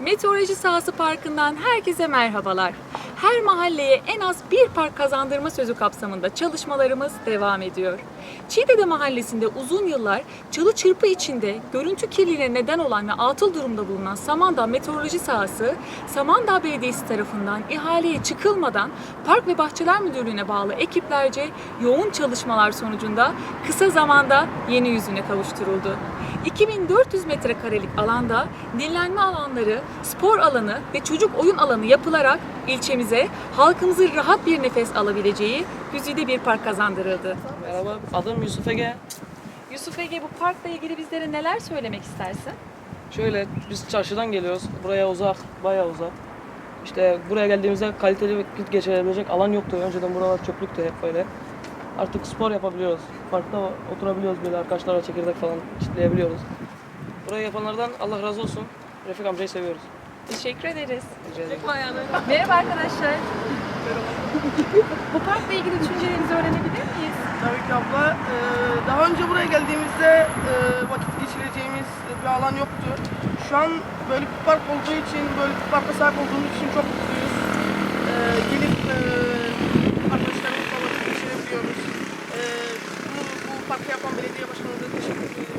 Meteoroloji Sahası Parkı'ndan herkese merhabalar. Her mahalleye en az bir park kazandırma sözü kapsamında çalışmalarımız devam ediyor. Çiğdede Mahallesi'nde uzun yıllar çalı çırpı içinde görüntü kirliliğine neden olan ve atıl durumda bulunan Samandağ Meteoroloji Sahası, Samandağ Belediyesi tarafından ihaleye çıkılmadan Park ve Bahçeler Müdürlüğü'ne bağlı ekiplerce yoğun çalışmalar sonucunda kısa zamanda yeni yüzüne kavuşturuldu. 2400 metrekarelik alanda dinlenme alanları, spor alanı ve çocuk oyun alanı yapılarak ilçemize halkımızın rahat bir nefes alabileceği güzide bir park kazandırıldı. Merhaba, adım Yusuf Ege. Yusuf Ege bu parkla ilgili bizlere neler söylemek istersin? Şöyle biz çarşıdan geliyoruz. Buraya uzak, bayağı uzak. İşte buraya geldiğimizde kaliteli vakit geçirebilecek alan yoktu. Önceden buralar çöplüktü hep böyle. Artık spor yapabiliyoruz. Parkta oturabiliyoruz böyle arkadaşlarla çekirdek falan çitleyebiliyoruz. Burayı yapanlardan Allah razı olsun. Refik amcayı seviyoruz. Teşekkür ederiz. Rica ederim. Merhaba arkadaşlar. bu parkla ilgili düşüncelerinizi önce buraya geldiğimizde e, vakit geçireceğimiz bir alan yoktu. Şu an böyle bir park olduğu için, böyle bir parka sahip olduğumuz için çok mutluyuz. Ee, gelip e, arkadaşlarımızla vakit geçirebiliyoruz. Ee, bunu, bu parkı yapan belediye başkanımıza teşekkür ederiz.